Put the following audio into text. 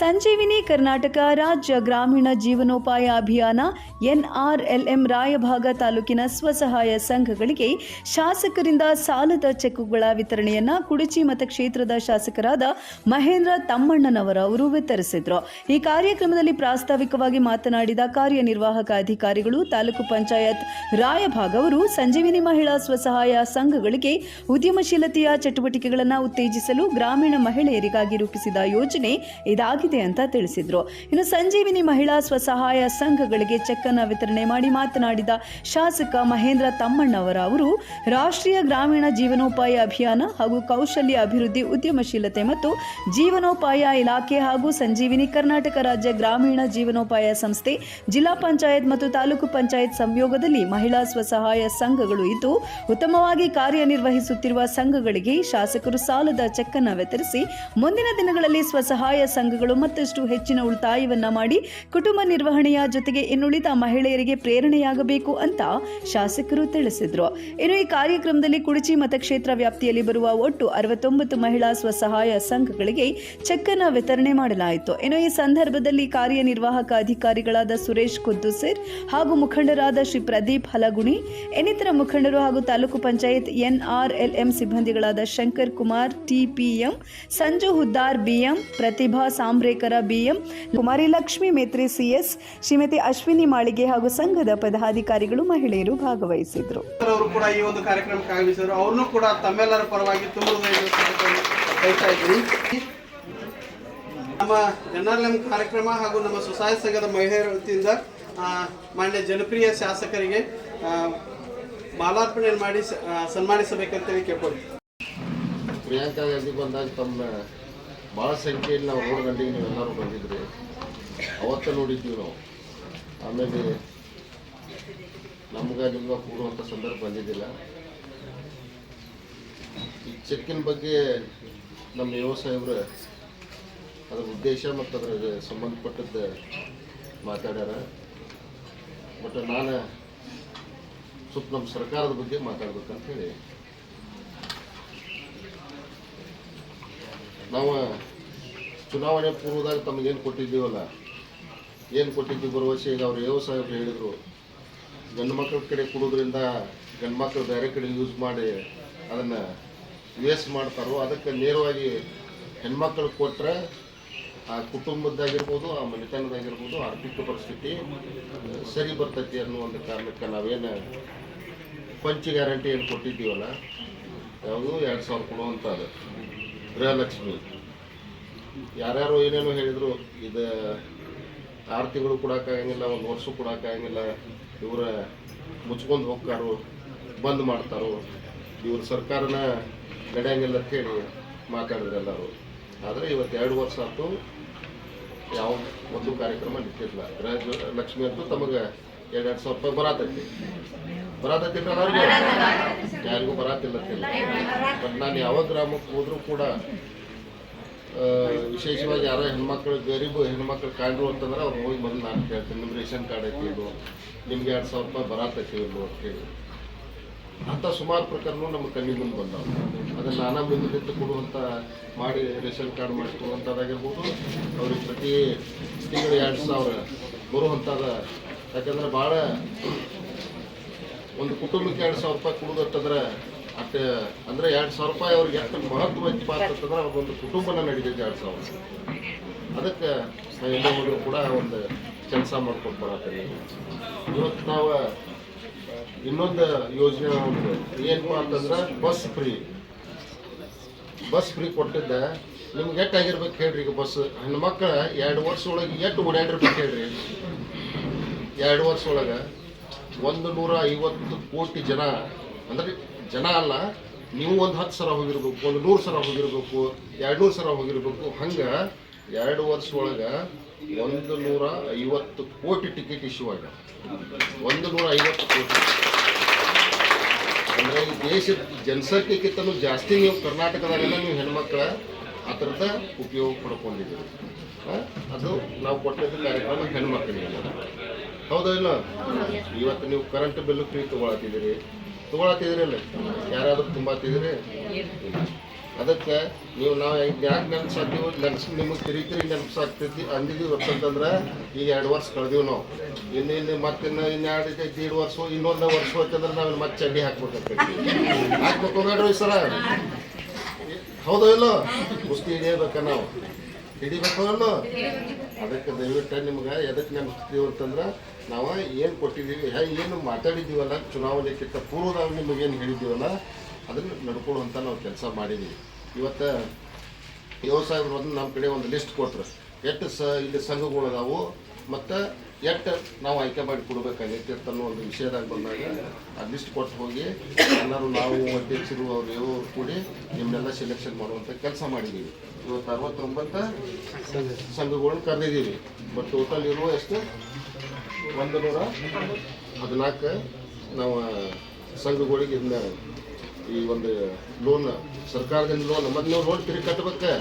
ಸಂಜೀವಿನಿ ಕರ್ನಾಟಕ ರಾಜ್ಯ ಗ್ರಾಮೀಣ ಜೀವನೋಪಾಯ ಅಭಿಯಾನ ಎನ್ಆರ್ಎಲ್ಎಂ ರಾಯಭಾಗ ತಾಲೂಕಿನ ಸ್ವಸಹಾಯ ಸಂಘಗಳಿಗೆ ಶಾಸಕರಿಂದ ಸಾಲದ ಚೆಕ್ಗಳ ವಿತರಣೆಯನ್ನ ಕುಡಚಿ ಮತಕ್ಷೇತ್ರದ ಶಾಸಕರಾದ ಮಹೇಂದ್ರ ತಮ್ಮಣ್ಣನವರ ಅವರು ವಿತರಿಸಿದರು. ಈ ಕಾರ್ಯಕ್ರಮದಲ್ಲಿ ಪ್ರಾಸ್ತಾವಿಕವಾಗಿ ಮಾತನಾಡಿದ ಕಾರ್ಯನಿರ್ವಾಹಕ ಅಧಿಕಾರಿಗಳು ತಾಲೂಕು ಪಂಚಾಯತ್ ರಾಯಭಾಗ ಅವರು ಸಂಜೀವಿನಿ ಮಹಿಳಾ ಸ್ವಸಹಾಯ ಸಂಘಗಳಿಗೆ ಉದ್ಯಮಶೀಲತೆಯ ಚಟುವಟಿಕೆಗಳನ್ನು ಉತ್ತೇಜಿಸಲು ಗ್ರಾಮೀಣ ಮಹಿಳೆಯರಿಗಾಗಿ ರೂಪಿಸಿದ ಯೋಜನೆ ಇದಾಗಿದೆ. ಅಂತ ತಿಳಿಸಿದ್ರು. ಇನ್ನು ಸಂಜೀವಿನಿ ಮಹಿಳಾ ಸ್ವಸಹಾಯ ಸಂಘಗಳಿಗೆ ಚೆಕ್ ಅನ್ನು ವಿತರಣೆ ಮಾಡಿ ಮಾತನಾಡಿದ ಶಾಸಕ ಮಹೇಂದ್ರ ತಮ್ಮಣ್ಣವರ ಅವರು, ರಾಷ್ಟ್ರೀಯ ಗ್ರಾಮೀಣ ಜೀವನೋಪಾಯ ಅಭಿಯಾನ ಹಾಗೂ ಕೌಶಲ್ಯ ಅಭಿವೃದ್ಧಿ ಉದ್ಯಮಶೀಲತೆ ಮತ್ತು ಜೀವನೋಪಾಯ ಇಲಾಖೆ ಹಾಗೂ ಸಂಜೀವಿನಿ ಕರ್ನಾಟಕ ರಾಜ್ಯ ಗ್ರಾಮೀಣ ಜೀವನೋಪಾಯ ಸಂಸ್ಥೆ, ಜಿಲ್ಲಾ ಪಂಚಾಯತ್ ಮತ್ತು ತಾಲೂಕು ಪಂಚಾಯತ್ ಸಂಯೋಗದಲ್ಲಿ ಮಹಿಳಾ ಸ್ವಸಹಾಯ ಸಂಘಗಳು ಇದ್ದು, ಉತ್ತಮವಾಗಿ ಕಾರ್ಯನಿರ್ವಹಿಸುತ್ತಿರುವ ಸಂಘಗಳಿಗೆ ಶಾಸಕರು ಸಾಲದ ಚೆಕ್ ಅನ್ನು ವಿತರಿಸಿ, ಮುಂದಿನ ದಿನಗಳಲ್ಲಿ ಸ್ವಸಹಾಯ ಸಂಘಗಳು ಮತ್ತಷ್ಟು ಹೆಚ್ಚಿನ ಉಳಿತಾಯವನ್ನ ಮಾಡಿ ಕುಟುಂಬ ನಿರ್ವಹಣೆಯ ಜೊತೆಗೆ ಇನ್ನುಳಿದ ಮಹಿಳೆಯರಿಗೆ ಪ್ರೇರಣೆಯಾಗಬೇಕು ಅಂತ ಶಾಸಕರು ತಿಳಿಸಿದ್ರು. ಇನ್ನು ಈ ಕಾರ್ಯಕ್ರಮದಲ್ಲಿ ಕುಡಚಿ ಮತಕ್ಷೇತ್ರ ವ್ಯಾಪ್ತಿಯಲ್ಲಿ ಬರುವ ಒಟ್ಟು ಅರವತ್ತೊಂಬತ್ತು ಮಹಿಳಾ ಸ್ವಸಹಾಯ ಸಂಘಗಳಿಗೆ ಚೆಕ್ ಅನ್ನು ವಿತರಣೆ ಮಾಡಲಾಯಿತು. ಇನ್ನು ಈ ಸಂದರ್ಭದಲ್ಲಿ ಕಾರ್ಯನಿರ್ವಾಹಕ ಅಧಿಕಾರಿಗಳಾದ ಸುರೇಶ್ ಕುದ್ದುಸೇರ್ ಹಾಗೂ ಮುಖಂಡರಾದ ಶ್ರೀ ಪ್ರದೀಪ್ ಹಲಗುಣಿ, ಇನ್ನಿತರ ಮುಖಂಡರು ಹಾಗೂ taluk panchayat NRLM ಸಿಬ್ಬಂದಿಗಳಾದ Shankar Kumar, TPM, Sanju Huddar BM, Pratibha Sambrekar BM ಕುಮಾರಿ ಲಕ್ಷ್ಮಿ ಮೇತ್ರಿ ಸಿಎಸ್ ಶ್ರೀಮತಿ ಅಶ್ವಿನಿ ಮಾಳಿಗೆ ಹಾಗೂ ಸಂಘದ ಪದಾಧಿಕಾರಿಗಳು ಮಹಿಳೆಯರು ಭಾಗವಹಿಸಿದ್ರು. ಅವರು ಕೂಡ ಈ ಒಂದು ಕಾರ್ಯಕ್ರಮಕ್ಕೆ ಆಗಮಿಸಿದ್ರು. ಅವ್ರನ್ನೂ ಕೂಡ ತಮ್ಮೆಲ್ಲರ ಪರವಾಗಿ ನಮ್ಮ ಎನ್ ಆರ್ ಎಂ ಕಾರ್ಯಕ್ರಮ ಹಾಗೂ ನಮ್ಮ ಸ್ವಸಹಾಯ ಸಂಘದ ಮಹಿಳೆಯರ ವತಿಯಿಂದ ಆ, ಮಾನ್ಯ ಜನಪ್ರಿಯ ಶಾಸಕರಿಗೆ ಆ, ಮಾಲಾರ್ಪಣೆ ಮಾಡಿ ಸನ್ಮಾನಿಸಬೇಕಂತೇಳಿ ಕೇಳ್ಕೊಳ್ತೀವಿ ಪ್ರಿಯಾಂಕಾ ಗಾಂಧಿ ಬಂದಾಗ ತಮ್ಮ ಭಾಳ ಸಂಖ್ಯೆಯಲ್ಲಿ ನಾವು ಮೂರು ಗಂಟೆಗೆ ನೀವೆಲ್ಲರೂ ಬಂದಿದ್ರಿ ಅವತ್ತ ನೋಡಿದ್ವಿ ನಾವು. ಆಮೇಲೆ ನಮ್ಗೆ ನಿಮ್ಗೆ ಕೂಡುವಂಥ ಸಂದರ್ಭ ಬಂದಿದ್ದಿಲ್ಲ. ಈ ಚೆಕ್ಕಿನ ಬಗ್ಗೆ ನಮ್ಮ ಯುವ ಸಾಹೇಬ್ರ ಅದರ ಉದ್ದೇಶ ಮತ್ತು ಅದರ ಸಂಬಂಧಪಟ್ಟದ್ದು ಮಾತಾಡ್ಯಾರ. ಬಟ್ ನಾನು ಸ್ವಲ್ಪ ನಮ್ಮ ಸರ್ಕಾರದ ಬಗ್ಗೆ ಮಾತಾಡ್ಬೇಕಂತ ಹೇಳಿ ನಾವು ಚುನಾವಣೆ ಪೂರ್ವದಾಗ ತಮಗೇನು ಕೊಟ್ಟಿದ್ದೀವಲ್ಲ? ಏನು ಕೊಟ್ಟಿದ್ದೀವಿ ಭರವಸೆ ಈಗ ಅವ್ರು ಯಾವ ಸಾಹೇಬ್ರು ಹೇಳಿದರು, ಗಂಡು ಮಕ್ಕಳ ಕಡೆ ಕೊಡೋದ್ರಿಂದ ಗಂಡು ಮಕ್ಕಳು ಬೇರೆ ಕಡೆ ಯೂಸ್ ಮಾಡಿ ಅದನ್ನು ವೇಸ್ಟ್ ಮಾಡ್ತಾರೋ, ಅದಕ್ಕೆ ನೇರವಾಗಿ ಹೆಣ್ಮಕ್ಳು ಕೊಟ್ಟರೆ ಆ ಕುಟುಂಬದ್ದಾಗಿರ್ಬೋದು, ಆ ಮನೆತನದಾಗಿರ್ಬೋದು, ಆರ್ಥಿಕ ಪರಿಸ್ಥಿತಿ ಸರಿ ಬರ್ತೈತಿ ಅನ್ನೋ ಒಂದು ಕಾರಣಕ್ಕೆ ನಾವೇನು ಪಂಚ್ ಗ್ಯಾರಂಟಿ ಏನು ಕೊಟ್ಟಿದ್ದೀವಲ್ಲ? ಯಾವುದು ಎರಡು ಸಾವಿರ ಕೊಡುವಂಥದ್ದು ಗೃಹಲಕ್ಷ್ಮಿ. ಯಾರ್ಯಾರು ಏನೇನೋ ಹೇಳಿದರು, ಇದು ಆರು ತಿಂಗಳು ಕೊಡೋಕ್ಕಾಗಂಗಿಲ್ಲ ಒಂದು ವರ್ಷ ಕೊಡೋಕ್ಕಾಗಂಗಿಲ್ಲ ಇವರ ಮುಚ್ಕೊಂಡು ಹೋಗ್ತಾರೋ, ಬಂದ್ ಮಾಡ್ತಾರೋ. ಇವ್ರ ಸರ್ಕಾರನ ನಡೆಯಂಗಿಲ್ಲ ಅಂತ ಹೇಳಿ ಮಾತಾಡಿದ್ರು ಎಲ್ಲರೂ. ಆದರೆ ಇವತ್ತು ಎರಡು ವರ್ಷ ಆಯ್ತು ಯಾವ ಒಂದು ಕಾರ್ಯಕ್ರಮ ನಿಂತಿಲ್ಲ ಗೃಹ ಲಕ್ಷ್ಮಿ ಅಂತೂ ತಮಗೆ ಎರಡು ಎರಡು ಸಾವಿರ ರೂಪಾಯಿ ಬರತೈತಿ ಬರತೈತಿ. ಅವ್ರಿಗೆ ಯಾರಿಗೂ ಬರತ್ತಿಲ್ಲ ಬಟ್ ನಾನು ಯಾವ ಗ್ರಾಮಕ್ಕೆ ಹೋದ್ರೂ ಕೂಡ ವಿಶೇಷವಾಗಿ ಯಾರೋ ಹೆಣ್ಮಕ್ಳು ಗರೀಬ್ ಹೆಣ್ಮಕ್ಳು ಕಾಣ್ರು ಅಂತಂದ್ರೆ ಅವ್ರು ಹೋಗಿ ಬಂದು ನಾನು ಕೇಳ್ತೀನಿ. ನಿಮ್ಮ ರೇಷನ್ ಕಾರ್ಡ್ ಐತಿ ಇದು. ನಿಮ್ಗೆ ಎರಡು ಸಾವಿರ ರೂಪಾಯಿ ಬರತೈತಿ ಇಲ್ವೋ ಅಂತ ಹೇಳಿ. ಅಂಥ ಸುಮಾರು ಪ್ರಕರಣ ನಮ್ಮ ಕಣ್ಣಿ ಮುಂದೆ ಬಂದವು. ಅದನ್ನು ನಾನಾ ಮುಂದೆ ಕೊಡುವಂಥ ಮಾಡಿ ರೇಷನ್ ಕಾರ್ಡ್ ಮಾಡಿಕೊಡುವಂಥದ್ದಾಗಿರ್ಬೋದು ಅವ್ರಿಗೆ ಪ್ರತಿ ತಿಂಗಳು ಎರಡು ಸಾವಿರ ಬರುವಂಥದ್ದು ಯಾಕಂದ್ರೆ ಭಾಳ ಒಂದು ಕುಟುಂಬಕ್ಕೆ ಎರಡು ಸಾವಿರ ರೂಪಾಯಿ ಕೊಡೋದಂತಂದ್ರೆ ಅಟ್ ಅಂದ್ರೆ ಎರಡು ಸಾವಿರ ರೂಪಾಯಿ ಅವ್ರಿಗೆ ಎಷ್ಟು ಮಹತ್ವ ಅಂತಂದ್ರೆ ಅವ್ರದ್ದೊಂದು ಕುಟುಂಬನ ನಡೀತೈತೆ ಎರಡು ಸಾವಿರ. ಅದಕ್ಕೆ ನಾವು ಎಲ್ಲೇ ಹೋದ್ರು ಕೂಡ ಒಂದು ಕೆಲಸ ಮಾಡ್ಕೊಂಡು ಬರತ್ತೀವಿ ಇವತ್ತು ನಾವು, ಇನ್ನೊಂದು ಯೋಜನೆ ಒಂದು ಏನು ಅಂತಂದ್ರೆ ಬಸ್ ಫ್ರೀ. ಬಸ್ ಫ್ರೀ ಕೊಟ್ಟಿದ್ದ. ನಿಮ್ಗೆ ಎಷ್ಟು ಆಗಿರ್ಬೇಕು ಹೇಳ್ರಿ ಈಗ ಬಸ್? ಹೆಣ್ಮಕ್ಳು ಎರಡು ವರ್ಷ ಒಳಗೆ ಎಷ್ಟು ಓಡಾಡಿರ್ಬೇಕು ಹೇಳ್ರಿ? ಎರಡು ವರ್ಷ ಒಳಗೆ ಒಂದು ನೂರ ಐವತ್ತು ಕೋಟಿ ಜನ, ಅಂದರೆ ಜನ ಅಲ್ಲ, ನೀವು ಒಂದು ಹತ್ತು ಸಲ ಹೋಗಿರ್ಬೇಕು, ಒಂದು ನೂರು ಸಲ ಹೋಗಿರ್ಬೇಕು, ಎರಡು ನೂರು ಸಲ ಹೋಗಿರ್ಬೇಕು, ಹಂಗೆ ಎರಡು ವರ್ಷ ಒಳಗೆ ಒಂದು ನೂರ ಐವತ್ತು ಕೋಟಿ ಟಿಕೆಟ್ ಇಶ್ಯೂ ಆಗ ಒಂದು ನೂರ ಐವತ್ತು ಕೋಟಿ. ಅಂದರೆ ದೇಶದ ಜನಸಂಖ್ಯೆಗಿಂತಲೂ ಜಾಸ್ತಿ ನೀವು ಕರ್ನಾಟಕದಾಗೆಲ್ಲ ನೀವು ಹೆಣ್ಮಕ್ಳ ಆ ಉಪಯೋಗ ಪಡ್ಕೊಂಡಿದ್ದೆ ಆ? ಅದು ನಾವು ಕೊಟ್ಟಿದ್ದ ಕಾರ್ಯಕ್ರಮ ಹೆಣ್ಮಕ್ಳಿಗೆ ಹೌದಾ ಇಲ್ಲ? ಇವತ್ತು ನೀವು ಕರೆಂಟ್ ಬಿಲ್ ಫ್ರೀ ತೊಗೊಳತ್ತಿದ್ದೀರಿ. ಅಲ್ಲ? ಯಾರಾದರೂ ತುಂಬತ್ತಿದ್ದೀರಿ ಅದಕ್ಕೆ ನೀವು ನಾವು ಯಾಕೆ ನೆನ್ಸಾಕ್ತೀವಿ? ನೆನಪು ನಿಮಗೆ ಕಿರಿಕಿರಿ ನೆನಪಿಸಾಗ್ತೈತಿ ಅಂದಿದ್ದೀವಿ ಅಂತಂದ್ರೆ ಈಗ ಎರಡು ವರ್ಷ ಕಳೆದೀವಿ ನಾವು. ಇನ್ನು ಇನ್ನು ಮತ್ತೆ ಇನ್ನು ಇನ್ನು ಎರಡು ಎರಡು ವರ್ಷ, ಇನ್ನೊಂದು ವರ್ಷ ಹೋಯ್ತಂದ್ರೆ ನಾವು ಮತ್ತೆ ಚಡ್ಡಿ ಹಾಕ್ಬೇಕಾಗ್ತೈತಿ ಹಾಕ್ಬೇಕು ಬೇಡ್ರಿ ಸರ ಹೌದು ಇಲ್ಲೋ? ಕುಸ್ತಿ ಹಿಡಿಯಬೇಕ ನಾವು. ಹಿಡಿಬೇಕು ಅಲ್ಲೋ ಅದಕ್ಕೆ ದಯವಿಟ್ಟು ನಿಮ್ಗೆ ಎದಕ್ಕೆ ನೆನಪಿಸ್ತೀವಿ ಅಂತಂದ್ರೆ, ನಾವು ಏನು ಕೊಟ್ಟಿದ್ದೀವಿ ಏನು ಮಾತಾಡಿದ್ದೀವಲ್ಲ ಚುನಾವಣೆಕ್ಕಿಂತ ಪೂರ್ವದಾಗ ನಿಮಗೇನು ಹೇಳಿದ್ದೀವಲ್ಲ ಅದನ್ನು ನಡ್ಕೊಳ್ಳುವಂಥ ನಾವು ಕೆಲಸ ಮಾಡಿದ್ದೀವಿ ಇವತ್ತು ವ್ಯವಸಾಯದ ಒಂದು ನಮ್ಮ ಕಡೆ ಒಂದು ಲಿಸ್ಟ್ ಕೊಟ್ರು. ಎಷ್ಟು ಸ, ಇಲ್ಲಿ ಸಂಘಗಳು ಅದಾವು ಮತ್ತು ಎಷ್ಟು ನಾವು ಆಯ್ಕೆ ಮಾಡಿ ಕೊಡ್ಬೇಕಾಗೈತಿ ಅನ್ನೋ ಒಂದು ವಿಷಯದಾಗ ಬಂದಾಗ ಆ ಲಿಸ್ಟ್ ಕೊಟ್ಟು ಹೋಗಿ ಎಲ್ಲರೂ ನಾವು ಅಧ್ಯಕ್ಷರು ಅವರು ಇವರು ಕೂಡಿ ನಿಮ್ಮನ್ನೆಲ್ಲ ಸೆಲೆಕ್ಷನ್ ಮಾಡುವಂಥ ಕೆಲಸ ಮಾಡಿದ್ದೀವಿ ಇವತ್ತು ಅರವತ್ತೊಂಬತ್ತು ಸಂಘಗಳನ್ನ ಕರೆದಿದ್ದೀವಿ ಬಟ್ ಟೋಟಲ್ ಇರುವ ಎಷ್ಟು? ಒಂದು ನೂರ ಹದಿನಾಲ್ಕು ನಾವು ಸಂಘಗಳಿಗೆ ಇದನ್ನ ಈ ಒಂದು ಲೋನ್ ಸರ್ಕಾರದಿಂದ ಲೋನ್ ನೀವು ಲೋನ್ ತಿರುಗಿ ಕಟ್ಟಬೇಕು